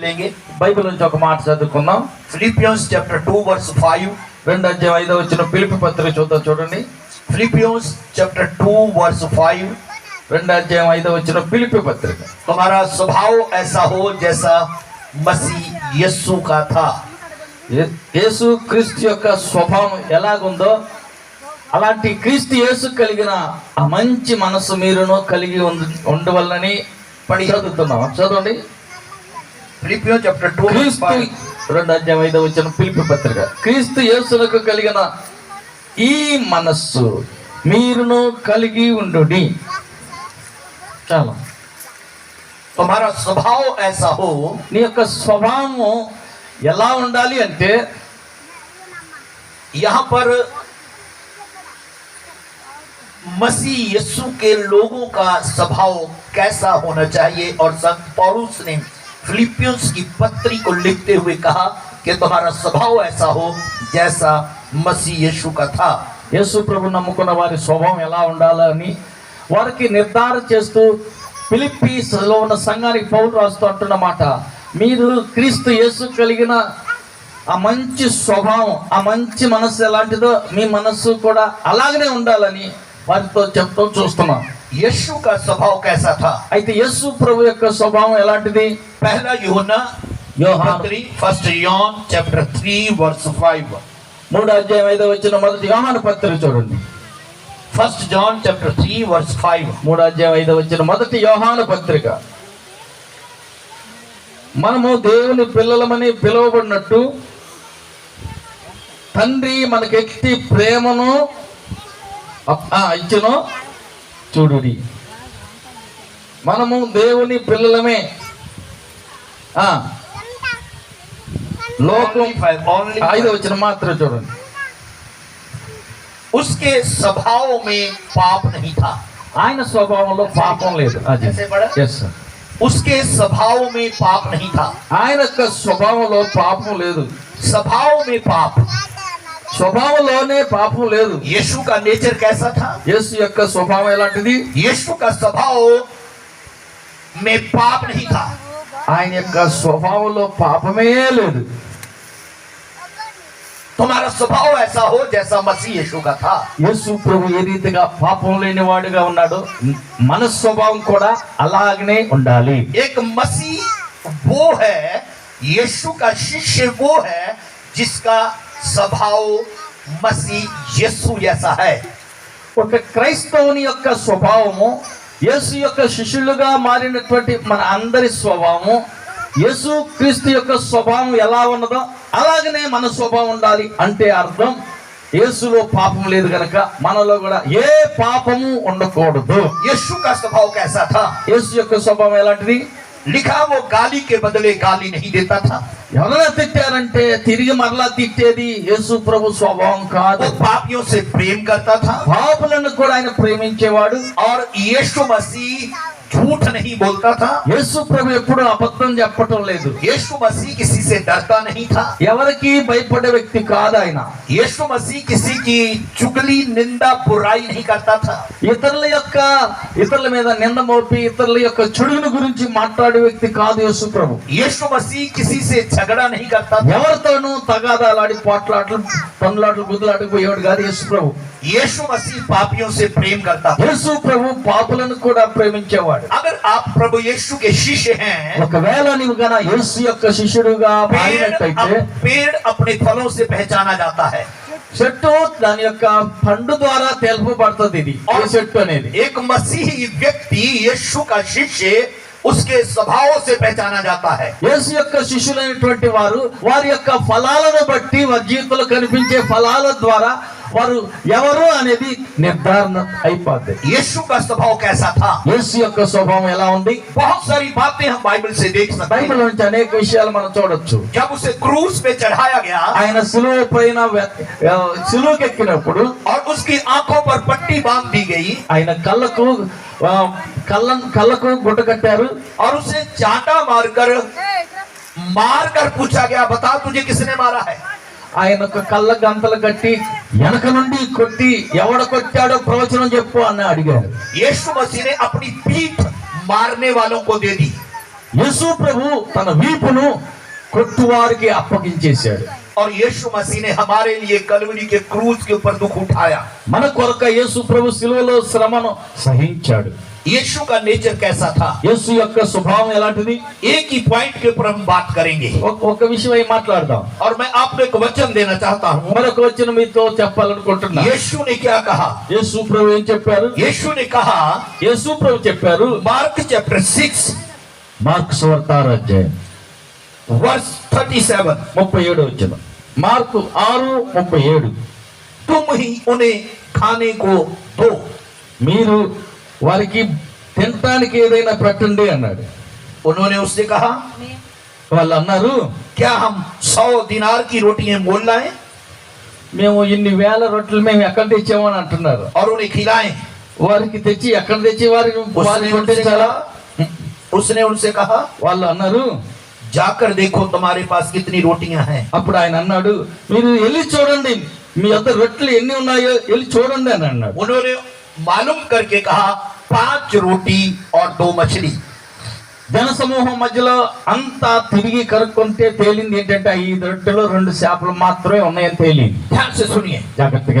लेंगे బైబిల్ నుంచి ఒక మాట చదువుకుందాం फिलिपियंस चैप्टर 2 वर्स 5 రెండు అధ్యాయం ఐదో వచ్చిన పిలుపు పత్రిక చూద్దాం చూడండి फिलिपियंस चैप्टर 2 वर्स 5 రెండు అధ్యాయం ఐదో వచ్చిన పిలుపు పత్రిక तुम्हारा स्वभाव ऐसा हो जैसा मसीह यस्सु का था ఏ- యేసు క్రీస్తు యొక్క స్వభావం ఎలాగుందో అలాంటి క్రీస్తు యేసు కలిగిన ఆ మంచి మనసు మీరును కలిగి ఉండ- ఉండవల్లని పడి చదువుతున్నాం చదవండి फिलिपियो चैप्टर 2 वर्स క్రీస్తు 5 రెండు అధ్యాయం ఐదో వచ్చిన పిలుపు పత్రిక క్రీస్తు యేసులకు కలిగిన ఈ మనస్సు మీరును కలిగి ఉండు చాలా तुम्हारा स्वभाव ऐसा हो నీ యొక్క స్వభావం ఎలా ఉండాలి అంటే यहाँ पर मसीह यस्सु के लोगों का स्वभाव कैसा होना चाहिए और संत पौलुस ने फिलिपियंस की पत्री को लिखते हुए कहा कि तुम्हारा स्वभाव ऐसा हो जैसा मसीह यीशु का था యేసు ప్రభు నమ్ముకున్న వారి స్వభావం ఎలా ఉండాలని వారికి నిర్ధారణ చేస్తూ ఫిలిప్పీస్లో ఉన్న సంఘానికి పౌరు రాస్తూ అంటున్నమాట మీరు క్రీస్తు యేసు కలిగిన ఆ మంచి స్వభావం ఆ మంచి మనస్సు ఎలాంటిదో మీ మనస్సు కూడా అలాగనే ఉండాలని వారితో చెప్తూ చూస్తున్నాం यीशु का स्वभाव कैसा था అయితే యేసు ప్రభు యొక్క స్వభావం ఎలాంటిది पहला यूहन्ना యోహాను पत्री फर्स्ट जॉन चैप्टर 3 वर्स 5 మూడో అధ్యాయం ఐదో వచ్చిన మొదటి యోహాను పత్రిక చూడండి फर्स्ट जॉन चैप्टर 3 वर्स 5 మూడో అధ్యాయం ఐదో వచ్చిన మొదటి యోహాను పత్రిక మనము దేవుని పిల్లలమని పిలువబడినట్టు తండ్రి మనకి ఎట్టి ప్రేమను అప్- ఆ, ఇచ్చును చూడుడి మనము దేవుని పిల్లలమే ఆ, లోకం Only five, only five. ఐదో వచ్చిన మాత్రం చూడండి उसके स्वभाव में पाप नहीं था ఆయన స్వభావంలో పాపం లేదు అది ऐसे पढ़ा? ఎస్ సార్ उसके स्वभाव में पाप नहीं था ఆయన యొక్క స్వభావంలో పాపం లేదు स्वभाव में पाप స్వభావంలోనే పాపం లేదు यीशु का नेचर कैसा था యేసు యొక్క స్వభావం ఎలాంటిది यीशु का स्वभाव में पाप नहीं था ఆయన యొక్క స్వభావంలో పాపమే లేదు तुम्हारा स्वभाव ऐसा हो जैसा मसीह यीशु का था యేసు ప్రభు ఏ రీతిగా పాపం లేని వాడుగా ఉన్నాడో మన స్వభావం కూడా అలాగనే ఉండాలి एक मसीह वो है यीशु का शिष्य वो है जिसका స్వభావం మసి యస్సు యస ఒక క్రైస్తవుని యొక్క స్వభావము యేసు యొక్క శిష్యులుగా మారినటువంటి మన అందరి స్వభావము యేసు క్రీస్తు యొక్క స్వభావం ఎలా ఉన్నదో అలాగనే మన స్వభావం ఉండాలి అంటే అర్థం యేసులో పాపం లేదు కనుక మనలో కూడా ఏ పాపము ఉండకూడదు. యేసు యొక్క స్వభావం యేసు యొక్క స్వభావం ఎలాంటిది? लिखा वो गाली के बदले गाली नहीं देता था ఎవరైనా తిట్టారంటే తిరిగి మరలా తిట్టేది యేసు ప్రభు స్వభావం కాదు वो पापियों से प्रेम करता था పాపులను కూడా ఆయన ప్రేమించేవాడు और यीशु मसीह झूठ नहीं बोलता था యేసు ప్రభు ఎప్పుడు అబద్ధం చెప్పటం లేదు यीशु मसीह किसी से डरता नहीं था ఎవరికి భయపడే వ్యక్తి కాదు ఆయన यीशु मसीह किसी की चुगली निंदा बुराई नहीं करता था ఇతరుల యొక్క ఇతరుల మీద నింద మోపి ఇతరుల యొక్క చెడుని గురించి మాట్లాడే వ్యక్తి కాదు యేసు ప్రభు यीशु मसीह किसी से झगड़ा नहीं करता था ఎవరితోనూ తగాదాలాడి పోట్లాట్లు పనులాట్లు గుద్దులాటకు పోయేవాడు కాదు యేసు ప్రభు यीशु मसीह पापियों से प्रेम करता था యేసు ప్రభు పాపులను కూడా ప్రేమించేవాడు अगर आप प्रभु यीशु के शिष्य हैं ఒకవేళ నీవు గన యేసు యొక్క శిష్యుడుగా पेड़ మారినట్టయితే अप- पेड़ अपने फलों से पहचाना जाता है చెట్టు దాని యొక్క పండు ద్వారా తెలుపబడుతుంది ఇది ఈ చెట్టు అనేది एक मसीही व्यक्ति यीशु का शिष्य उसके स्वभाव से पहचाना जाता है యేసు యొక్క శిష్యులైనటువంటి వారు వారి యొక్క ఫలాలను బట్టి వారి జీవితంలో కనిపించే ఫలాల ద్వారా వారు ఎవరు అనేది నిర్ధారణ అయిపోద్ది यीशु का स्वभाव कैसा था యేసు యొక్క స్వభావం ఎలా ఉంది बहुत सारी बातें हम बाइबल से देख सकते బైబిల్ हैं నుంచి అనేక విషయాలు మనం చూడొచ్చు जब उसे क्रूस पे चढ़ाया गया ఆయన సిలువ పైన సిలువకి ఎక్కినప్పుడు और उसकी आंखों पर पट्टी बांध दी गई ఆయన కళ్ళకు ఆ, కళ్ళ కళ్ళకు గుడ్డ కట్టారు और उसे चांटा मारकर मारकर पूछा गया बता तुझे किसने मारा है ఆయన ఒక కళ్ళ గంతలు కట్టి వెనక నుండి కొట్టి ఎవడ కొట్టాడో ప్రవచనం చెప్పు అని అడిగారు यीशु मसीह ने अपनी पीठ मारने वालों को दे दी యేసు ప్రభు తన వీపును కొట్టువారికి అప్పగించేశాడు और यीशु मसीह ने हमारे लिए कलवरी के क्रूज के ऊपर दुख उठाया మన కొరక యేసు ప్రభు శిలువలో శ్రమను సహించాడు यीशु का नेचर कैसा था యేసు యొక్క స్వభావం ఎలాంటిది एक ही पॉइंट के ऊपर हम बात करेंगे ఒక- ఒక విషయం అయి మాట్లాడదాం और मैं आपको एक वचन देना चाहता हूँ మరొక వచ్చిన మీతో చెప్పాలనుకుంటున్నా यीशु ने क्या कहा యేసు ప్రభు ఏం చెప్పారు यीशु ने कहा యేసు ప్రభు చెప్పారు मार्क चैप्टर सिक्स మార్క్ సువార్తారు అధ్యాయం वर्ष थर्टी सेवन ముప్పై ఏడు వచ్చిన మార్కు ఆరు ముప్పై ఏడు तुम ही उन्हें खाने को दो మీరు వారికి తినటానికి ఏదైనా పెట్టండి అన్నాడు उन्होंने उससे कहा వాళ్ళు అన్నారు क्या हम सौ दिनार की रोटियां मोल लाएं మేము ఇన్ని వేల రొట్టెలు మేము ఎక్కడ తెచ్చామని అంటున్నారు और उन्हें खिलाएं వారికి తెచ్చి ఎక్కడ తెచ్చి వారికి उसने వారికి उनसे వడ్డించాలా कहा उसने उनसे कहा వాళ్ళు అన్నారు जाकर देखो तुम्हारे पास कितनी रोटियां हैं అప్పుడు ఆయన అన్నాడు మీరు వెళ్ళి చూడండి మీ వద్ద రొట్టెలు ఎన్ని ఉన్నాయో వెళ్ళి చూడండి అని అన్నాడు उन्होंने मालूम करके कहा పాంచ్ రోటీ ఆర్ దో మచిలీ జనసమూహం మధ్యలో అంతా తిరిగి కనుక్కుంటే తేలింది ఏంటంటే ఈ దొడ్డులో రెండు చేపలు మాత్రమే ఉన్నాయని తేలింది జాగ్రత్తగా